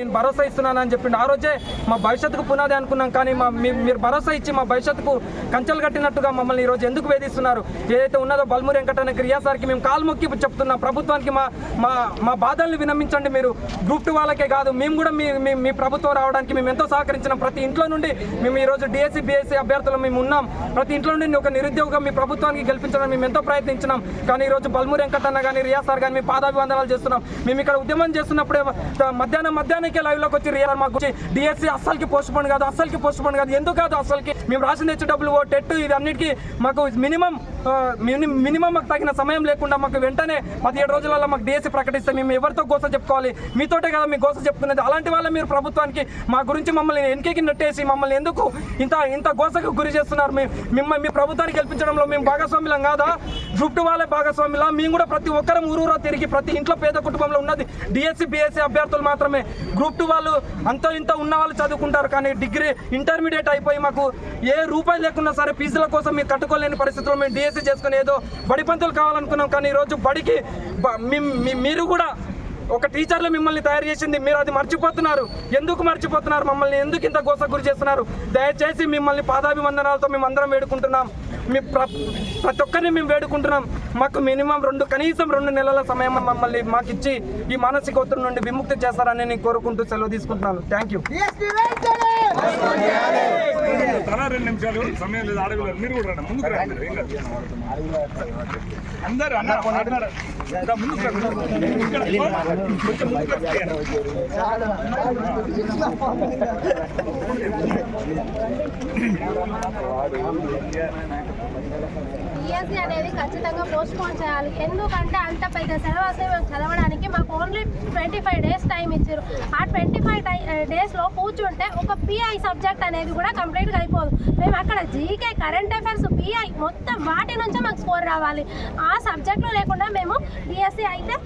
నేను భరోసా ఇస్తున్నాను అని చెప్పిండు. ఆ రోజే మా భవిష్యత్తుకు పునాది అనుకున్నాం కానీ మా మీరు భరోసా ఇచ్చి మా భవిష్యత్తుకు కంచెలు కట్టినట్టుగా మమ్మల్ని ఈరోజు ఎందుకు వేధిస్తున్నారు? ఏదైతే ఉన్నదో బల్మూరి వెంకటన్నకి రియా సార్కి మేము కాలు మొక్కి చెప్తున్నాం ప్రభుత్వానికి మా మా మా బాధల్ని వినమించండి మీరు. గ్రూప్ టూ వాళ్ళకే కాదు మేము కూడా మీ మీ- మీ ప్రభుత్వం రావడానికి మేము ఎంతో సహకరించినాం. ప్రతి ఇంట్లో నుండి మేము ఈరోజు డిఎస్సి బిఎస్సి అభ్యర్థులు మేము ఉన్నాం. ప్రతి ఇంట్లో నుండి ఒక నిరుద్యోగం మీ ప్రభుత్వానికి గెలిపించడానికి మేము ఎంతో ప్రయత్నించినాం. కానీ ఈరోజు బల్మూరి వెంకటన్న కానీ రియా సార్ కానీ మేము పాదాభివందనాలు చేస్తున్నాం. మేము ఇక్కడ ఉద్యమం చేస్తున్నప్పుడే మధ్యాహ్నం మధ్యాహ్నం మధ్యాహ్నానికి లైవ్లోకి వచ్చి రియల్ మాకు డిఎస్సి అస్సలకి పోస్ట్ పోన్ కాదు అస్సలకి పోస్ట్ పోన్ కాదు. ఎందుకు కాదు అసలుకి మేము రాసిన తెచ్చు డబ్బులు ఓ టెట్ ఇది అన్నిటికీ మాకు మినిమం మినిమం మాకు తగిన సమయం లేకుండా మాకు వెంటనే పదిహేడు రోజులలో మాకు డిఎస్సీ ప్రకటిస్తే మేము ఎవరితో గోస చెప్పుకోవాలి? మీతోటే కదా మీ గోస చెప్పుకునేది. అలాంటి వాళ్ళ మీరు ప్రభుత్వానికి మా గురించి మమ్మల్ని వెనకకి నెట్టేసి మమ్మల్ని ఎందుకు ఇంత ఇంత గోసకు గురి చేస్తున్నారు? మీ మిమ్మల్ని మీ ప్రభుత్వాన్ని గెలిపించడంలో మేము భాగస్వామ్యులం కాదా? గ్రూప్ టూ వాళ్ళే భాగస్వామ్యులా మేము కూడా ప్రతి ఒక్కరం ఊరూరా తిరిగి ప్రతి ఇంట్లో పేద కుటుంబంలో ఉన్నది డిఎస్సి బీఎస్సీ అభ్యర్థులు మాత్రమే. గ్రూప్ టూ వాళ్ళు అంత ఇంత ఉన్న వాళ్ళు చదువుకుంటారు కానీ డిగ్రీ ఇంటర్మీడియట్ అయిపోయి మాకు ఏ రూపాయి లేకున్నా సరే ఫీజుల కోసం మీరు కట్టుకోలేని పరిస్థితుల్లో మేము డిఎస్సీ చేసుకుని ఏదో బడి పంతులు కావాలనుకున్నాం కానీ ఈరోజు బడికి మీరు కూడా ఒక టీచర్లు మిమ్మల్ని తయారు చేసింది మీరు అది మర్చిపోతున్నారు. ఎందుకు మర్చిపోతున్నారు? మమ్మల్ని ఎందుకు ఇంత గోస గురి చేస్తున్నారు? దయచేసి మిమ్మల్ని పాదాభివందనాలతో మేము అందరం వేడుకుంటున్నాం. మీ ప్ర ప్రతి ఒక్కరిని మేము వేడుకుంటున్నాం. మాకు మినిమం రెండు కనీసం రెండు నెలల సమయం మమ్మల్ని మాకు ఇచ్చి ఈ మానసిక ఒత్తిడి నుండి విముక్తి చేస్తారని నేను కోరుకుంటూ సెలవు తీసుకుంటున్నాను. థ్యాంక్ యూ తన రెండు నిమిషాలు సమయం లేదు. అడగలేదు మీరు కూడా రండి. ముందుకు రండి. మీరు, ఏం కాదు. అందరూ అన్న అన్నారు. రా, ముందుకు రండి. ఇక్కడ, కొంచెం ముందుకు రండి. డిఎస్సి అనేది ఖచ్చితంగా పోస్ట్ పోన్ చేయాలి. ఎందుకంటే అంత పెద్ద సిలబస్ మేము చదవడానికి. మాకు only twenty five days time ఇచ్చారు. ఆ ట్వంటీ ఫైవ్ డేస్లో కూర్చుంటే ఒక పిఐ సబ్జెక్ట్ అనేది కూడా కంప్లీట్గా అయిపోదు. మేము అక్కడ జీకే కరెంట్ అఫైర్స్ పిఐ మొత్తం వాటి నుంచే మాకు స్కోర్ రావాలి. ఆ సబ్జెక్టులు లేకుండా మేము డిఎస్సి అయితే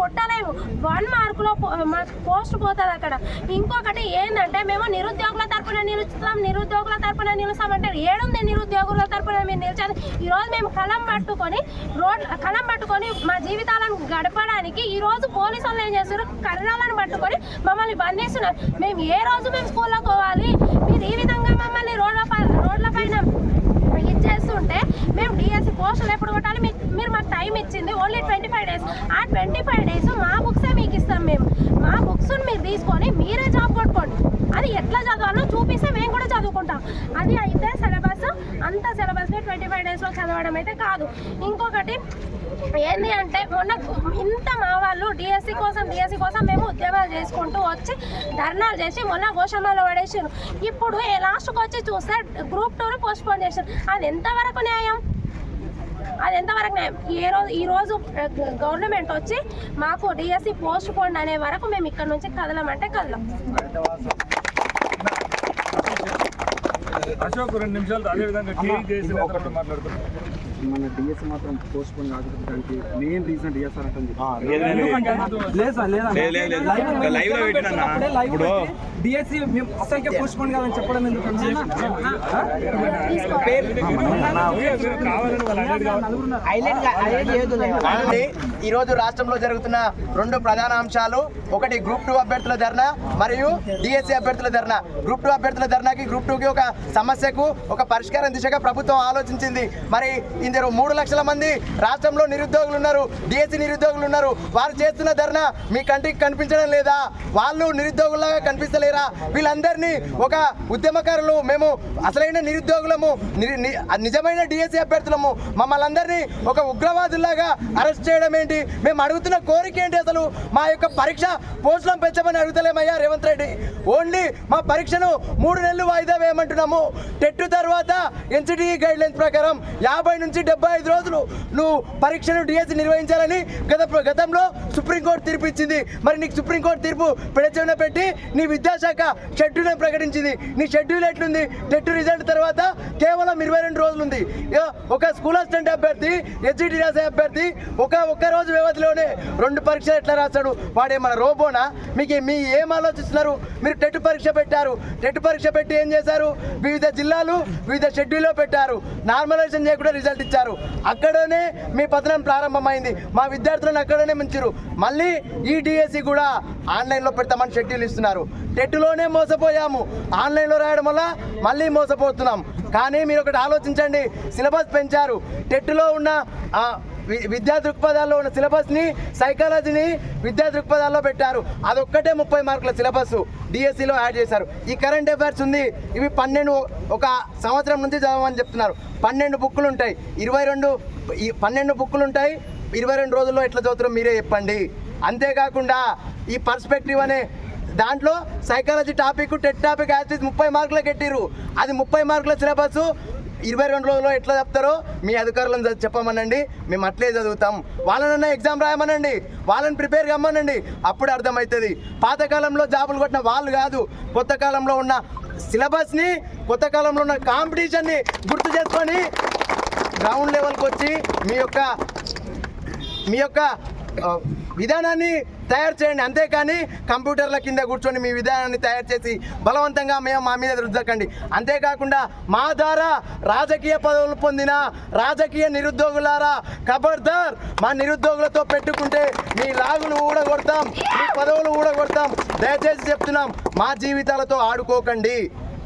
కొట్టలేము. వన్ మార్కులో మాకు పోస్ట్ పోతుంది అక్కడ. ఇంకొకటి ఏంటంటే మేము నిరుద్యోగుల తరపున నిలుస్తాం నిరుద్యోగుల తరపున నిలుస్తామంటే ఏడుంది నిరుద్యోగుల తరపున నిలిచేది ఈరోజు మేము కలం పట్టుకొని రోడ్ కలం పట్టుకొని మా జీవితాలను గడపడానికి ఈరోజు పోలీసు వాళ్ళు ఏం చేస్తారు కర్రలను పట్టుకొని మమ్మల్ని బంధిస్తున్నారు మేము ఏ రోజు మేము స్కూల్లో పోవాలి? మీరు ఈ విధంగా మమ్మల్ని రోడ్ల రోడ్ల పైన ఇచ్చేస్తుంటే మేము డిఎస్సి పోస్టులు ఎప్పుడు కొట్టాలి? మీరు మాకు టైం ఇచ్చింది ఓన్లీ ట్వంటీ ఫైవ్ డేస్. ఆ ట్వంటీ ఫైవ్ డేస్ మా బుక్సే మీకు ఇస్తాం మేము. మా బుక్స్ మీరు తీసుకొని మీరే జాబ్ కొట్టుకోండి. అది ఎట్లా చదవాలో చూపిస్తే మేము కూడా చదువుకుంటాం. అది అయితే సిలబస్ అంత సిలబస్ని ట్వంటీ ఫైవ్ డేస్లో చదవడం అయితే కాదు. ఇంకొకటి ఏంటి అంటే మొన్న ఇంత మా వాళ్ళు డిఎస్సి కోసం డిఎస్సి కోసం మేము ఉద్యోగాలు చేసుకుంటూ వచ్చి ధర్నాలు చేసి మొన్న గోషమ్మలో పడేసారు ఇప్పుడు లాస్ట్కి వచ్చి చూస్తే గ్రూప్ టూర్ పోస్ట్పోన్ చేశారు అది ఎంతవరకు న్యాయం? అది ఎంతవరకు న్యాయం? ఏ రోజు ఈరోజు గవర్నమెంట్ వచ్చి మాకు డిఎస్సి పోస్ట్ పోండి అనే వరకు మేము ఇక్కడ నుంచి కదలమంటే కదలం. అశోక్ రెండు నిమిషాలు అదే విధంగా టీ చేసిన మాట్లాడుతున్నాం మన డిఎస్ మాత్రం పోస్ట్ పోన్ కాకపోతే మెయిన్ రీజన్ డిఎస్ఆర్ అంటే. లైవ్లో పెట్టినా ఇప్పుడు డిఎస్సి మేము అసలుకే పోస్ట్ పోన్ కాదని చెప్పడం ఎందుకు మీరు కావాలని వాళ్ళు అనేది కావాలి అండి ఈరోజు రాష్ట్రంలో జరుగుతున్న రెండు ప్రధాన అంశాలు ఒకటి గ్రూప్ టూ అభ్యర్థుల ధర్నా మరియు డిఎస్సి అభ్యర్థుల ధర్నా. గ్రూప్ టూ అభ్యర్థుల ధర్నాకి గ్రూప్ టూకి ఒక సమస్యకు ఒక పరిష్కారం దిశగా ప్రభుత్వం ఆలోచించింది. మరి ఇందులో మూడు లక్షల మంది రాష్ట్రంలో నిరుద్యోగులు ఉన్నారు డిఎస్సి నిరుద్యోగులు ఉన్నారు. వారు చేస్తున్న ధర్నా మీ కంటికి కనిపించడం లేదా? వాళ్ళు నిరుద్యోగులాగా కనిపిస్తలేరా? వీళ్ళందరినీ ఒక ఉద్యమకారులు మేము అసలైన నిరుద్యోగులము నిజమైన డిఎస్సి అభ్యర్థులము మమ్మల్ని అందరినీ ఒక ఉగ్రవాదుల్లాగా అరెస్ట్ చేయడం ఏంటి? మేము అడుగుతున్న కోరిక ఏంటి అసలు? మా యొక్క పరీక్ష పోస్టులను పెంచమని అడుగుతలేమయ్యా రేవంత్ రెడ్డి. ఓన్లీ మా పరీక్షను మూడు నెలలు వాయిదా వేయమంటున్నాము. టెట్ తర్వాత ఎన్సిటిఈ గైడ్ లైన్స్ ప్రకారం యాభై నుంచి డెబ్బై ఐదు రోజులు నువ్వు పరీక్షను డిఎస్సి నిర్వహించాలని గత గతంలో సుప్రీంకోర్టు తీర్పు ఇచ్చింది మరి నీకు సుప్రీంకోర్టు తీర్పు పెడచెవిన పెట్టి నీ విద్యాశాఖ షెడ్యూల్ ప్రకటించింది. నీ షెడ్యూల్ ఎట్లుంది? టెట్ రిజల్ట్ తర్వాత కేవలం ఇరవై రెండు రోజులు ఉంది ఇక ఒక స్కూల్ అసిస్టెంట్ అభ్యర్థి హెచ్ఈడి రాసే అభ్యర్థి ఒక ఒక్క రోజు వ్యవధిలోనే రెండు పరీక్షలు ఎట్లా రాస్తాడు? వాడేమన్నా రోబోనా? మీకు మీ ఏం ఆలోచిస్తున్నారు? మీరు టెట్ పరీక్ష పెట్టారు. టెట్ పరీక్ష పెట్టి ఏం చేశారు? వివిధ జిల్లాలు వివిధ షెడ్యూల్లో పెట్టారు. నార్మలైజేషన్ చేయకుండా రిజల్ట్ ఇచ్చారు అక్కడనే మీ పతనం ప్రారంభమైంది. మా విద్యార్థులను అక్కడనే ముంచారు మళ్ళీ ఈ డిఎస్సి కూడా ఆన్లైన్లో పెడతామని షెడ్యూల్ ఇస్తున్నారు. టెట్లోనే మోసపోయాము. ఆన్లైన్లో రాయడం వల్ల మళ్ళీ మోసపోతున్నాం. కానీ మీరు ఒకటి ఆలోచించండి. సిలబస్ పెంచారు. టెట్లో ఉన్న విద్యా దృక్పథాల్లో ఉన్న సిలబస్ని సైకాలజీని విద్యా దృక్పథాల్లో పెట్టారు. అదొక్కటే ముప్పై మార్కుల సిలబస్ డిఎస్సిలో యాడ్ చేశారు. ఈ కరెంట్ అఫైర్స్ ఉంది. ఇవి పన్నెండు ఒక సంవత్సరం నుంచి చదవమని చెప్తున్నారు. పన్నెండు బుక్కులు ఉంటాయి ఇరవై రెండు ఈ పన్నెండు బుక్కులు ఉంటాయి ఇరవై రెండు రోజుల్లో ఎట్లా చదువుతారో మీరే చెప్పండి. అంతేకాకుండా ఈ పర్స్పెక్టివ్ అనే దాంట్లో psychology topic TET topic as ముప్పై మార్కులకు పెట్టిరు అది ముప్పై మార్కుల సిలబస్ ఇరవై రెండు రోజుల్లో ఎట్లా చెప్తారో మీ అధికారులను చెప్పమనండి. మేము అట్లే చదువుతాం. వాళ్ళనన్నా ఎగ్జామ్ రాయమనండి. వాళ్ళని ప్రిపేర్ కమ్మనండి. అప్పుడు అర్థమవుతుంది. పాతకాలంలో జాబులు కొట్టిన వాళ్ళు కాదు. కొత్త కాలంలో ఉన్న సిలబస్ని కొత్త కాలంలో ఉన్న కాంపిటీషన్ని గుర్తు చేసుకొని గ్రౌండ్ లెవెల్కి వచ్చి మీ యొక్క మీ యొక్క విధానాన్ని తయారు చేయండి. అంతేకాని కంప్యూటర్ల కింద కూర్చొని మీ విధానాన్ని తయారు చేసి బలవంతంగా మేము మా మీద రుద్దకండి. అంతేకాకుండా మా ద్వారా రాజకీయ పదవులు పొందిన రాజకీయ నిరుద్యోగులారా ఖబర్దార్ మా నిరుద్యోగులతో పెట్టుకుంటే మీ లాగులు ఊడగొడతాం మీ పదవులు ఊడగొడతాం. దయచేసి చెప్తున్నాం మా జీవితాలతో ఆడుకోకండి.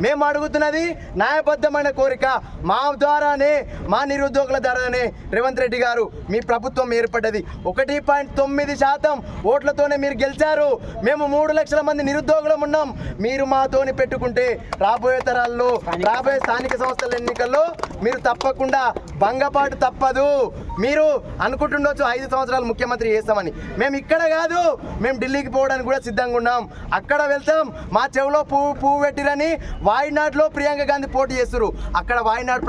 మేము అడుగుతున్నది న్యాయబద్ధమైన కోరిక మా ద్వారానే మా నిరుద్యోగుల ద్వారానే రేవంత్ రెడ్డి గారు మీ ప్రభుత్వం ఏర్పడ్డది. ఒకటి పాయింట్ తొమ్మిది శాతం ఓట్లతోనే మీరు గెలిచారు. మేము మూడు లక్షల మంది నిరుద్యోగులం ఉన్నాం. మీరు మాతోని పెట్టుకుంటే రాబోయే తరాల్లో రాబోయే స్థానిక సంస్థల ఎన్నికల్లో మీరు తప్పకుండా భంగపాటు తప్పదు. మీరు అనుకుంటుండొచ్చు ఐదు సంవత్సరాలు ముఖ్యమంత్రి చేస్తామని. మేము ఇక్కడ కాదు. మేము ఢిల్లీకి పోవడానికి కూడా సిద్ధంగా ఉన్నాం. అక్కడ వెళ్తాం. మా చెవిలో పువ్వు పువ్వు పెట్టిరని వాయినాడులో ప్రియాంక గాంధీ పోటీ చేస్తారు అక్కడ వాయినాడు